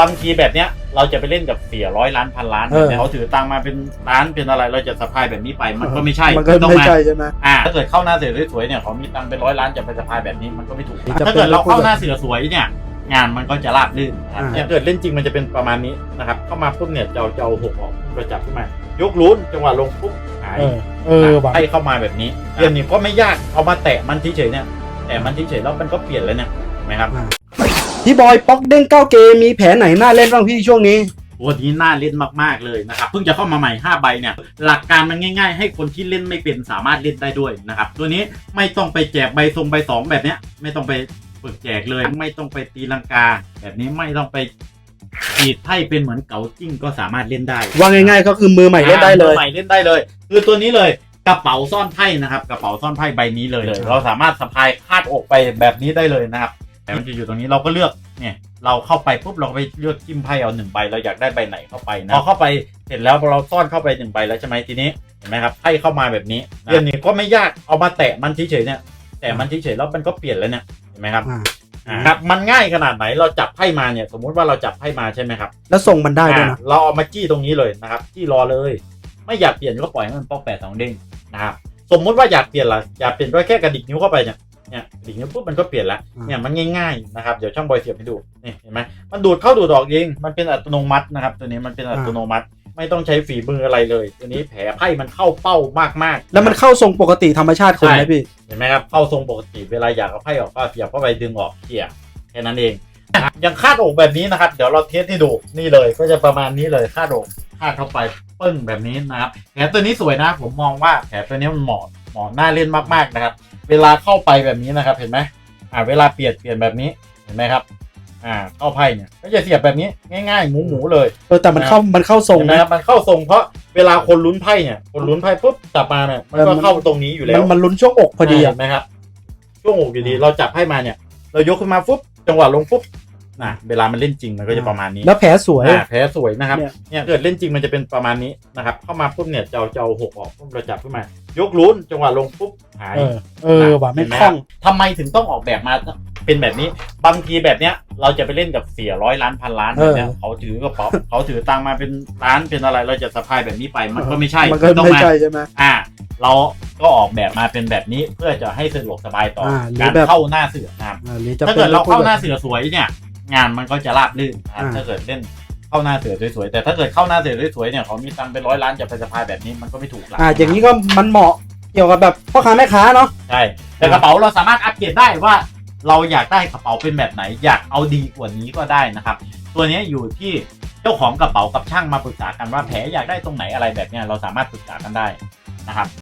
บางทีแบบเนี้ยเราจะไปเล่นกับเสียร้อยล้านพันล้านเออแต่เขาถือตังค์มาเป็นล้านเป็นอะไรเราจะสะพายแบบนี้ไปมันก็ไม่ใช่มันก็ต้องไม่มา ใช่ใช่ไหม อ่าถ้าเกิดเข้าหน้าเสือสวยๆเนี่ยเขามีตังค์เป็นร้อยล้านจะไปสะพายแบบนี้มันก็ไม่ถูก จะเป็นถ้าเกิดเราเข้าหน้าเสือสวยเนี่ย งานมันก็จะราบรื่นนะครับอ่าเนี่ยเกิดเล่นจริงมันจะเป็นประมาณนี้นะครับ เข้ามาปุ๊บเนี่ยจะเอาจะเอาหกออกเราจับขึ้นมา ยกลุ้นจังหวะลงปุ๊บหายเออเออว่ะให้เข้ามาแบบนี้เกมนี้ก็ไม่ยากเอามาแตะมันเฉยๆเนี่ยแตะมันเฉยๆแล้วมันก็เปลี่ยนแล้วเนี่ยเห็นไหมครับ พี่บอยป๊อกเด้งเก้าเกมมีแผนไหนน่าเล่นบ้างพี่ช่วงนี้วันนี้น่าเล่นมาก ๆ เลยนะครับ เพิ่งจะเข้ามาใหม่ 5 ใบเนี่ย หลักการมันง่าย ๆ ให้คนที่เล่นไม่เป็นสามารถเล่นได้ด้วยนะครับ ตัวนี้ไม่ต้องไปแจกใบทรงใบสองแบบเนี้ย ไม่ต้องไปฝึกแจกเลย ไม่ต้องไปตีลังกา แบบนี้ไม่ต้องไปขีดไพ่เป็นเหมือนเก๋าจิ้งก็สามารถเล่นได้ ว่าง่าย ๆ ก็คือมือใหม่เล่นได้เลยอ่ามือใหม่เล่นได้เลย คือตัวนี้เลยกระเป๋าซ่อนไพ่นะครับ กระเป๋าซ่อนไพ่ใบนี้เลยครับเราสามารถสะพายคาดอกไปแบบนี้ได้เลยนะครับ แต่มันจะอยู่ตรงนี้เราก็เลือกเนี่ยเราเข้าไปปุ๊บเราไปเลือกจิ้มไพ่เอาหนึ่งใบเราอยากได้ใบไหนเข้าไปนะพอเข้าไปเสร็จแล้วเราซ่อนเข้าไปหนึ่งใบแล้วใช่ไหมทีนี้เห็นไหมครับไพ่เข้ามาแบบนี้เกมนี้ก็ไม่ยากเอามาแตะมันเฉยๆเนี่ยแต่มันเฉยๆแล้วมันก็เปลี่ยนแล้วเนี่ยเห็นไหมครับอ่าอ่าครับมันง่ายขนาดไหนเราจับไพ่มาเนี่ย สมมุติว่าเราจับไพ่มาใช่ไหมครับ แล้วส่งมันได้ด้วยนะอ่าเราเอามาจี้ตรงนี้เลยนะครับจี้รอเลย ไม่อยากเปลี่ยนก็ปล่อยให้มันปอกแปดสองเด้งนะครับสมมุติว่าอยากเปลี่ยนละอยากเปลี่ยนก็แค่กระดิกนิ้วเข้าไปเนี่ย เนี่ยกระดิกนิ้วปุ๊บมันก็เปลี่ยนละอ่าเนี่ยมันง่ายๆนะครับเดี๋ยวช่างบอยเสียบให้ดูนี่เห็นไหมมันดูดเข้าดูดออกเองมันเป็นอัตโนมัตินะครับ ตัวนี้มันเป็นอัตโนมัติ ไม่ต้องใช้ฝีมืออะไรเลย ตัวนี้แผลไพ่มันเข้าเป้ามากๆ แล้วมันเข้าทรงปกติธรรมชาติคนไหมพี่เห็นไหมครับเข้าทรงปกติเวลาอยากเอาไพ่ออกก็เสียบเข้าไปดึงออกเขี่ยแค่นั้นเองอย่างคาดอกแบบนี้นะครับ เดี๋ยวเราเทสให้ดูนี่เลยก็จะประมาณนี้เลยคาดอกคาดเข้าไปปึ้งแบบนี้นะครับแผลตัวนี้สวยนะผมมองว่าแผลตัวนี้มันเหมาะ เหมาะน่าเล่นมากๆนะครับ เวลาเข้าไปแบบนี้นะครับ เห็นไหมอ่าเวลาเปลี่ยนเปลี่ยนแบบนี้เห็นไหมครับ อ่าเข้าไพ่เนี่ยก็จะเสียบแบบนี้ง่ายๆหมูหมูๆเลยเออแต่มันเข้ามันเข้าทรงเห็นไหมนะ ครับมันเข้าทรงเพราะเวลาคนลุ้นไพ่เนี่ยคนลุ้นไพ่ปุ๊บจับมาเนี่ยมันก็เข้าตรงนี้อยู่แล้มัวนมันลุ้นช่วงอกพอดีอะ เห็นไหมครับช่วงอกอยู่ดีเราจับให้มาเนี่ย เรายกขึ้นมาปุ๊บจังหวะลงปุ๊บ นะเวลามันเล่นจริงมันก็จะประมาณนี้แล้วแผลสวย อ่าแพ้สวยนะครับ เนี่ย เนี่ยเกิดเล่นจริงมันจะเป็นประมาณนี้นะครับ เข้ามาปุ๊บเนี่ยจะเอาจะเอาหกออกปุ๊บเราจับขึ้นมา ยกลุ้นจังหวะลงปุ๊บหาย เออเออว่ะไม่เห็นหคล่อง ทำไมถึงต้องออกแบบมาเป็นแบบนี้ บางทีแบบเนี้ย เราจะไปเล่นกับเสียร้อยล้านพันล้านเอแบบอเนี้ยเขาถือกระเป๋า เขาถือตังค์มาเป็นล้านเป็นอะไร เราจะสะพายแบบนี้ไปมันก็ไม่ใช่มันก็ต้องไม่มาใช่ใช่ไหม อ่า เราก็ออกแบบมาเป็นแบบนี้เพื่อจะให้สะดวกสบายต่ออาหรือการแบบ เข้าหน้าเสือนะครับอ่าหรือจะถ้าเกิดป็นเราเข้าหน้าเสือสวยเนี่ย งานมันก็จะราบรื่นนะครับอ่า ถ้าเกิดเล่นเข้าหน้าเสือสวยๆแต่ถ้าเกิดเข้าหน้าเสือสวยๆเนี่ยเขามีตังค์เป็นร้อยล้านจะไปสะพายแบบนี้มันก็ไม่ถูกหลักอ่าอย่างนี้ก็มันเหมาะเกี่ยวกับแบบพ่อค้าแม่ค้าเนาะ ใช่แต่กระเป๋าเราสามารถอัปเกรดได้ว่า เราอยากได้กระเป๋าเป็นแบบไหน อยากเอาดีกว่านี้ก็ได้นะครับ ตัวนี้อยู่ที่เจ้าของกระเป๋ากับช่างมาปรึกษากันว่าแผลอยากได้ตรงไหนอะไรแบบเนี้ยเราสามารถปรึกษากันได้นะครับ